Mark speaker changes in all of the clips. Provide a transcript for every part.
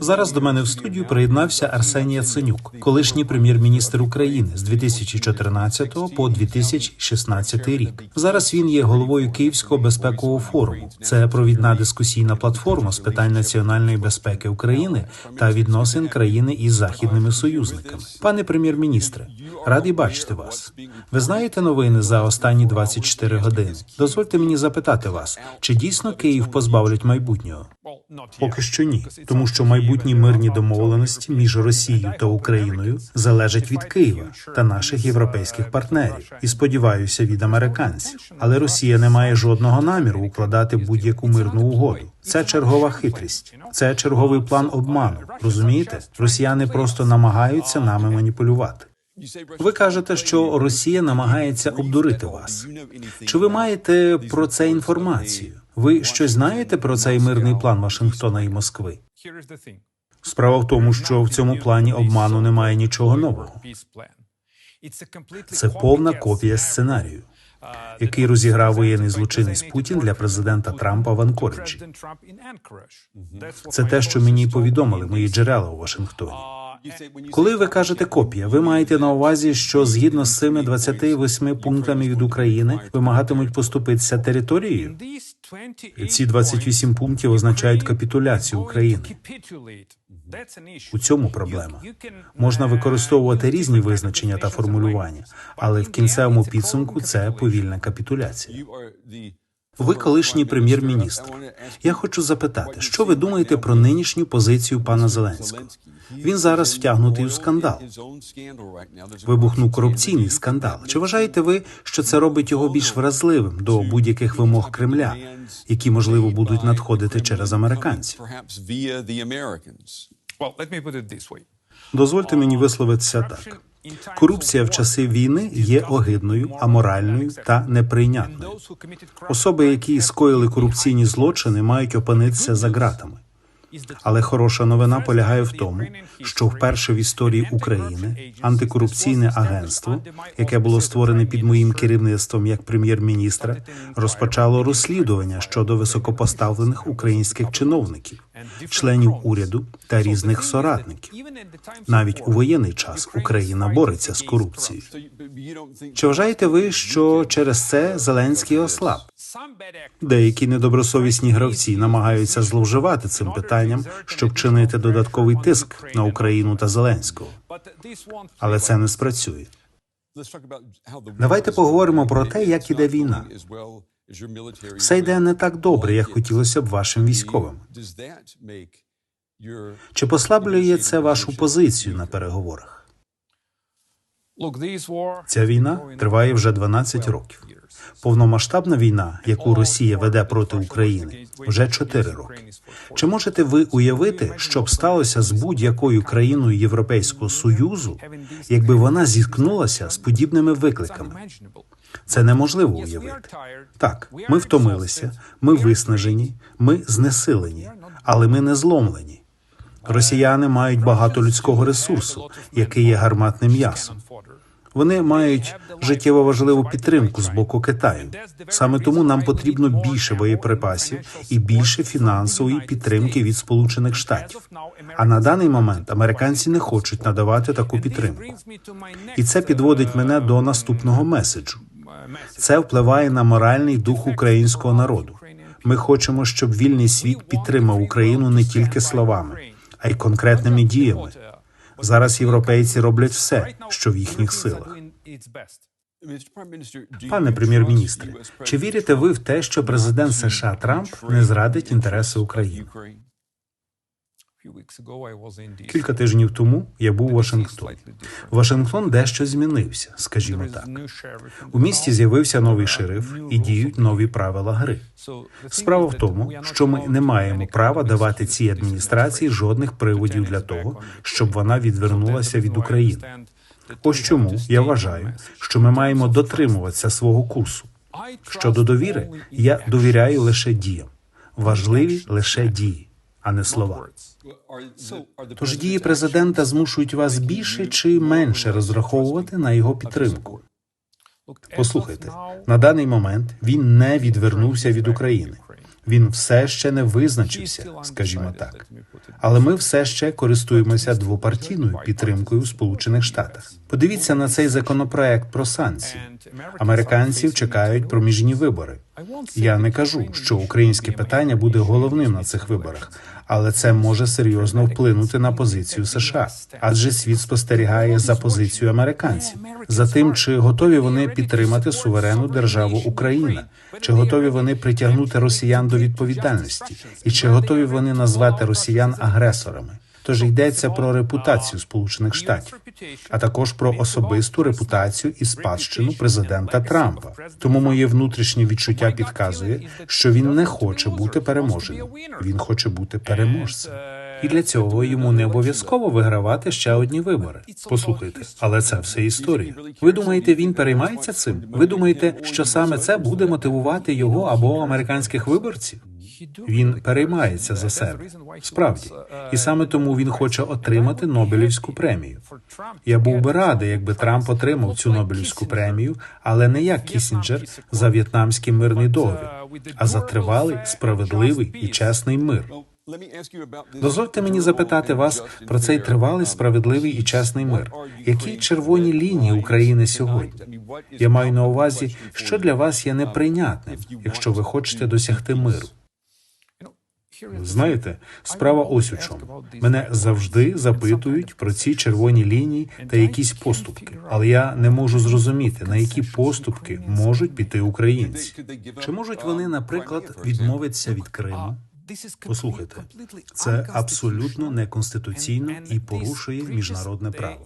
Speaker 1: Зараз до мене в студію приєднався Арсеній Яценюк, колишній прем'єр-міністр України з 2014 по 2016 рік. Зараз він є головою Київського безпекового форуму. Це провідна дискусійна платформа з питань національної безпеки України та відносин країни із західними союзниками. Пане прем'єр-міністре, радий бачити вас. Ви знаєте новини за останні 24 години? Дозвольте мені запитати вас, чи дійсно Київ позбавлять майбутнього? Поки що ні, тому що майбутні мирні домовленості між Росією та Україною залежать від Києва та наших європейських партнерів, і сподіваюся, від американців. Але Росія не має жодного наміру укладати будь-яку мирну угоду. Це чергова хитрість, це черговий план обману. Розумієте, росіяни просто намагаються нами маніпулювати. Ви кажете, що Росія намагається обдурити вас. Чи ви маєте про це інформацію? Ви щось знаєте про цей мирний план Вашингтона і Москви? Справа в тому, що в цьому плані обману немає нічого нового. Це повна копія сценарію, який розіграв воєнний злочинець Путін для президента Трампа в Анкориджі. Це те, що мені повідомили мої джерела у Вашингтоні. Коли ви кажете копія, ви маєте на увазі, що згідно з цими 28 пунктами від України вимагатимуть поступитися територією? Ці 28 пунктів означають капітуляцію України. У цьому проблема. Можна використовувати різні визначення та формулювання, але в кінцевому підсумку це повільна капітуляція. Ви колишній прем'єр-міністр. Я хочу запитати, що ви думаєте про нинішню позицію пана Зеленського? Він зараз втягнутий у скандал. Вибухнув корупційний скандал. Чи вважаєте ви, що це робить його більш вразливим до будь-яких вимог Кремля, які можливо будуть надходити через американців? Дозвольте мені висловитися так. Корупція в часи війни є огидною, аморальною та неприйнятною. Особи, які скоїли корупційні злочини, мають опинитися за ґратами. Але хороша новина полягає в тому, що вперше в історії України антикорупційне агентство, яке було створене під моїм керівництвом як прем'єр-міністра, розпочало розслідування щодо високопоставлених українських чиновників, членів уряду та різних соратників. Навіть у воєнний час Україна бореться з корупцією. Чи вважаєте ви, що через це Зеленський ослаб? Деякі недобросовісні гравці намагаються зловживати цим питанням, щоб чинити додатковий тиск на Україну та Зеленського. Але це не спрацює. Давайте поговоримо про те, як іде війна. Все йде не так добре, як хотілося б вашим військовим. Чи послаблює це вашу позицію на переговорах? Ця війна триває вже 12 років. Повномасштабна війна, яку Росія веде проти України, вже 4 роки. Чи можете ви уявити, що б сталося з будь-якою країною Європейського союзу, якби вона зіткнулася з подібними викликами? Це неможливо уявити. Так, ми втомилися, ми виснажені, ми знесилені, але ми не зломлені. Росіяни мають багато людського ресурсу, який є гарматним м'ясом. Вони мають життєво важливу підтримку з боку Китаю. Саме тому нам потрібно більше боєприпасів і більше фінансової підтримки від Сполучених Штатів. А на даний момент американці не хочуть надавати таку підтримку. І це підводить мене до наступного меседжу. Це впливає на моральний дух українського народу. Ми хочемо, щоб вільний світ підтримав Україну не тільки словами, а й конкретними діями. Зараз європейці роблять все, що в їхніх силах. Пане прем'єр-міністре, чи вірите ви в те, що президент США Трамп не зрадить інтереси України? Кілька тижнів тому я був у Вашингтоні. Вашингтон дещо змінився, скажімо так. У місті з'явився новий шериф і діють нові правила гри. Справа в тому, що ми не маємо права давати цій адміністрації жодних приводів для того, щоб вона відвернулася від України. Ось чому я вважаю, що ми маємо дотримуватися свого курсу. Щодо довіри, я довіряю лише діям. Важливі лише дії, а не слова. Тож дії президента змушують вас більше чи менше розраховувати на його підтримку. Послухайте, на даний момент він не відвернувся від України. Він все ще не визначився, скажімо так. Але ми все ще користуємося двопартійною підтримкою в Сполучених Штатах. Подивіться на цей законопроект про санкції. Американців чекають проміжні вибори. Я не кажу, що українське питання буде головним на цих виборах, але це може серйозно вплинути на позицію США, адже світ спостерігає за позицією американців, за тим, чи готові вони підтримати суверенну державу Україна, чи готові вони притягнути росіян до відповідальності, і чи готові вони назвати росіян агресорами. Тож йдеться про репутацію Сполучених Штатів, а також про особисту репутацію і спадщину президента Трампа. Тому моє внутрішнє відчуття підказує, що він не хоче бути переможеним. Він хоче бути переможцем. І для цього йому не обов'язково вигравати ще одні вибори. Послухайте, але це все історія. Ви думаєте, він переймається цим? Ви думаєте, що саме це буде мотивувати його або американських виборців? Він переймається за себе. Справді, і саме тому він хоче отримати Нобелівську премію. Я був би радий, якби Трамп отримав цю Нобелівську премію, але не як Кісінджер за в'єтнамський мирний договір, а за тривалий, справедливий і чесний мир. Дозвольте мені запитати вас про цей тривалий, справедливий і чесний мир. Які червоні лінії України сьогодні? Я маю на увазі, що для вас є неприйнятним, якщо ви хочете досягти миру. Знаєте, справа ось у чому. Мене завжди запитують про ці червоні лінії та якісь поступки, але я не можу зрозуміти, на які поступки можуть піти українці. Чи можуть вони, наприклад, відмовитися від Криму? Послухайте, це абсолютно неконституційно і порушує міжнародне право.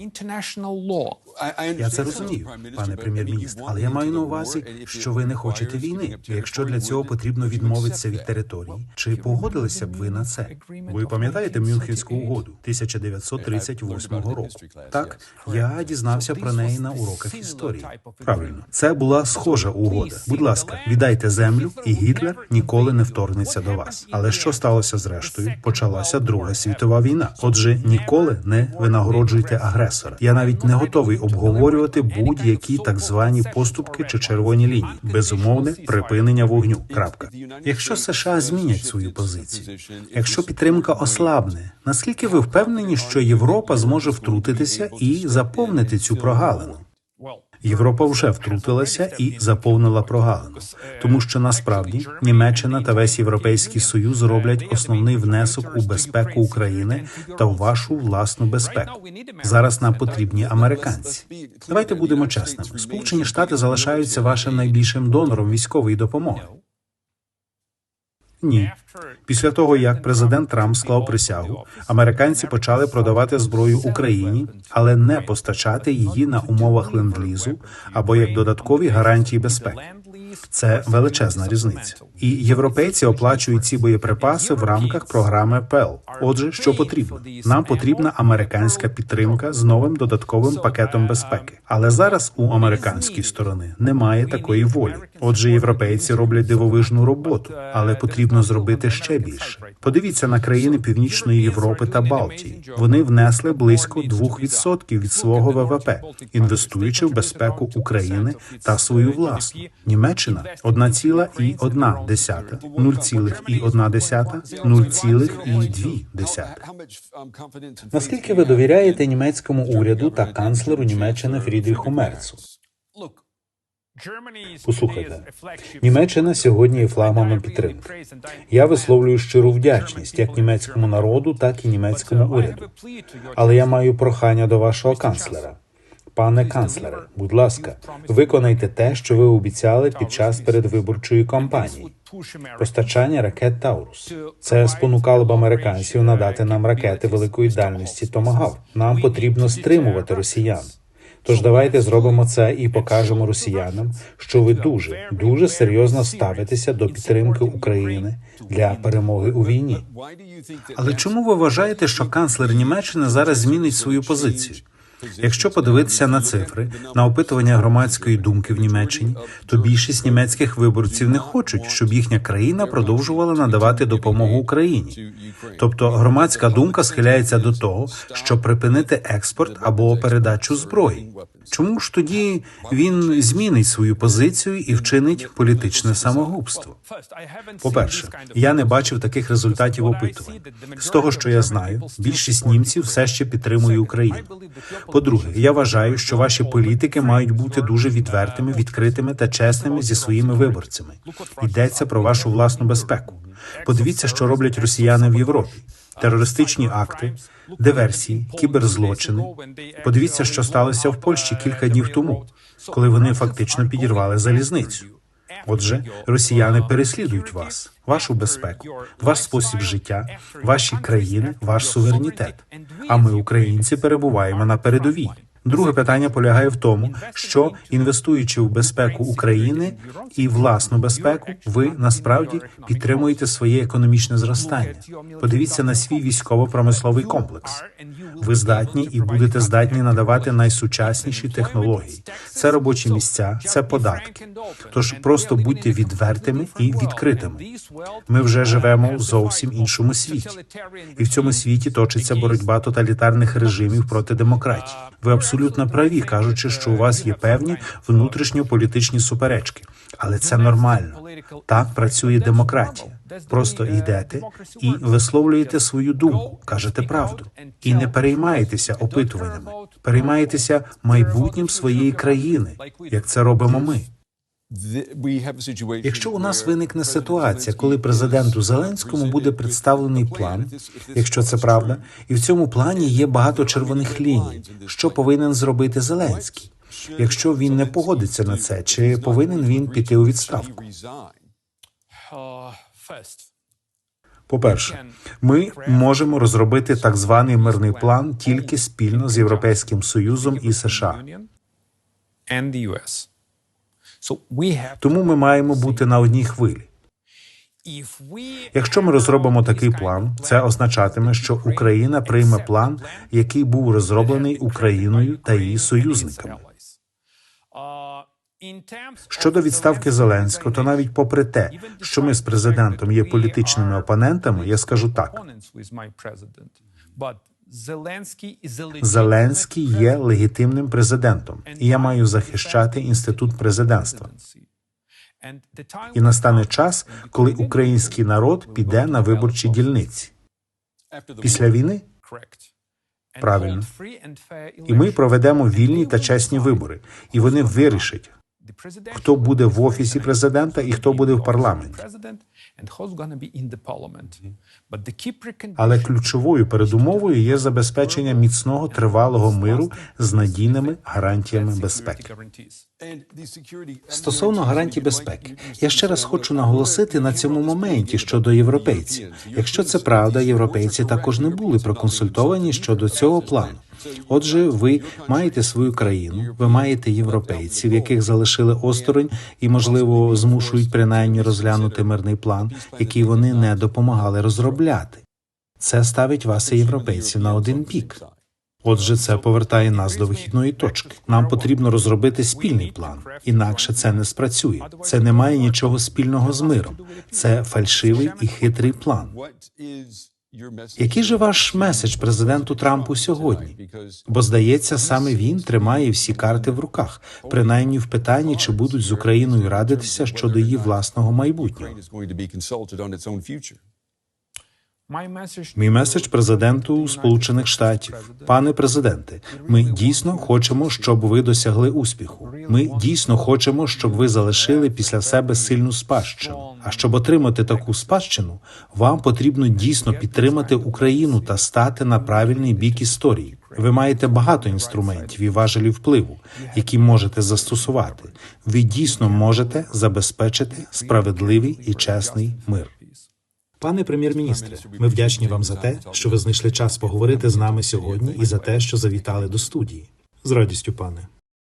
Speaker 1: Я це розумію, пане прем'єр-міністр, але я маю на увазі, що ви не хочете війни. Якщо для цього потрібно відмовитися від території, чи погодилися б ви на це? Ви пам'ятаєте Мюнхенську угоду 1938 року? Так, я дізнався про неї на уроках історії. Правильно, це була схожа угода. Будь ласка, віддайте землю, і Гітлер ніколи не вторгнеться до вас. Але що сталося зрештою? Почалася Друга світова війна. Отже, ніколи не винагороджуйте агресора. Я навіть не готовий обговорювати будь-які так звані поступки чи червоні лінії. Безумовне припинення вогню. Крапка. Якщо США змінять свою позицію, якщо підтримка ослабне, наскільки ви впевнені, що Європа зможе втрутитися і заповнити цю прогалину? Європа вже втрутилася і заповнила прогалину, тому що насправді Німеччина та весь європейський союз роблять основний внесок у безпеку України та у вашу власну безпеку. Зараз нам потрібні американці. Давайте будемо чесними. Сполучені Штати залишаються вашим найбільшим донором військової допомоги. Ні, після того як президент Трамп склав присягу, американці почали продавати зброю Україні, але не постачати її на умовах ленд-лізу або як додаткові гарантії безпеки. Це величезна різниця. І європейці оплачують ці боєприпаси в рамках програми ПЕЛ. Отже, що потрібно? Нам потрібна американська підтримка з новим додатковим пакетом безпеки. Але зараз у американської сторони немає такої волі. Отже, європейці роблять дивовижну роботу, але потрібно зробити ще більше. Подивіться на країни Північної Європи та Балтії. Вони внесли близько 2% від свого ВВП, інвестуючи в безпеку України та свою власну. Німеччина 1,1 десята, 0,1 десята, 0,2 десята. Наскільки ви довіряєте німецькому уряду та канцлеру Німеччини Фрідріху Мерцу? Послухайте, Німеччина сьогодні є флагманом підтримки. Я висловлюю щиру вдячність як німецькому народу, так і німецькому уряду. Але я маю прохання до вашого канцлера. Пане канцлере, будь ласка, виконайте те, що ви обіцяли під час передвиборчої кампанії. Постачання ракет Таурус. Це спонукало б американців надати нам ракети великої дальності Томагав. Нам потрібно стримувати росіян. Тож давайте зробимо це і покажемо росіянам, що ви дуже дуже серйозно ставитеся до підтримки України для перемоги у війні. Але чому ви вважаєте, що канцлер Німеччини зараз змінить свою позицію? Якщо подивитися на цифри на опитування громадської думки в Німеччині, то більшість німецьких виборців не хочуть, щоб їхня країна продовжувала надавати допомогу Україні. Тобто громадська думка схиляється до того, щоб припинити експорт або передачу зброї. Чому ж тоді він змінить свою позицію і вчинить політичне самогубство? По-перше, я не бачив таких результатів опитувань. З того, що я знаю, більшість німців все ще підтримує Україну. По-друге, я вважаю, що ваші політики мають бути дуже відвертими, відкритими та чесними зі своїми виборцями. Йдеться про вашу власну безпеку. Подивіться, що роблять росіяни в Європі: терористичні акти, диверсії, кіберзлочини. Подивіться, що сталося в Польщі кілька днів тому, коли вони фактично підірвали залізницю. Отже, росіяни переслідують вас, вашу безпеку, ваш спосіб життя, ваші країни, ваш суверенітет. А ми, українці, перебуваємо на передовій. Друге питання полягає в тому, що інвестуючи в безпеку України і власну безпеку, ви насправді підтримуєте своє економічне зростання. Подивіться на свій військово-промисловий комплекс. Ви здатні і будете здатні надавати найсучасніші технології. Це робочі місця, це податки. Тож просто будьте відвертими і відкритими. Ми вже живемо в зовсім іншому світі, і в цьому світі точиться боротьба тоталітарних режимів проти демократії. Ви абсолютно праві, кажучи, що у вас є певні внутрішньополітичні суперечки, але це нормально. Так працює демократія. Просто йдете і висловлюєте свою думку, кажете правду, і не переймаєтеся опитуваннями, переймаєтеся майбутнім своєї країни, як це робимо ми. Якщо у нас виникне ситуація, коли президенту Зеленському буде представлений план, якщо це правда, і в цьому плані є багато червоних ліній, що повинен зробити Зеленський? Якщо він не погодиться на це, чи повинен він піти у відставку? По-перше, ми можемо розробити так званий мирний план тільки спільно з Європейським Союзом і США. Тому ми маємо бути на одній хвилі. Якщо ми розробимо такий план, це означатиме, що Україна прийме план, який був розроблений Україною та її союзниками. Щодо відставки Зеленського, то навіть попри те, що ми з президентом є політичними опонентами, я скажу так: Зеленський є легітимним президентом, і я маю захищати інститут президентства. І настане час, коли український народ піде на виборчі дільниці. Після війни? Правильно. і ми проведемо вільні та чесні вибори, і вони вирішать, хто буде в офісі президента і хто буде в парламенті. Але ключовою передумовою є забезпечення міцного тривалого миру з надійними гарантіями безпеки. Стосовно гарантій безпеки, я ще раз хочу наголосити на цьому моменті щодо європейців. Якщо це правда, європейці також не були проконсультовані щодо цього плану. Отже, ви маєте свою країну, ви маєте європейців, яких залишили осторонь і, можливо, змушують принаймні розглянути мирний план, який вони не допомагали розробляти. Це ставить вас і європейців на один бік. Отже, це повертає нас до вихідної точки. Нам потрібно розробити спільний план, інакше це не спрацює. Це не має нічого спільного з миром. Це фальшивий і хитрий план. Який же ваш меседж президенту Трампу сьогодні? Бо здається, саме він тримає всі карти в руках, принаймні в питанні, чи будуть з Україною радитися щодо її власного майбутнього. Мій меседж президенту Сполучених Штатів, пане президенте. Ми дійсно хочемо, щоб ви досягли успіху. Ми дійсно хочемо, щоб ви залишили після себе сильну спадщину. А щоб отримати таку спадщину, вам потрібно дійсно підтримати Україну та стати на правильний бік історії. Ви маєте багато інструментів і важелів впливу, які можете застосувати. Ви дійсно можете забезпечити справедливий і чесний мир. Пане прем'єр-міністре, ми вдячні вам за те, що ви знайшли час поговорити з нами сьогодні, і за те, що завітали до студії. З радістю, пане.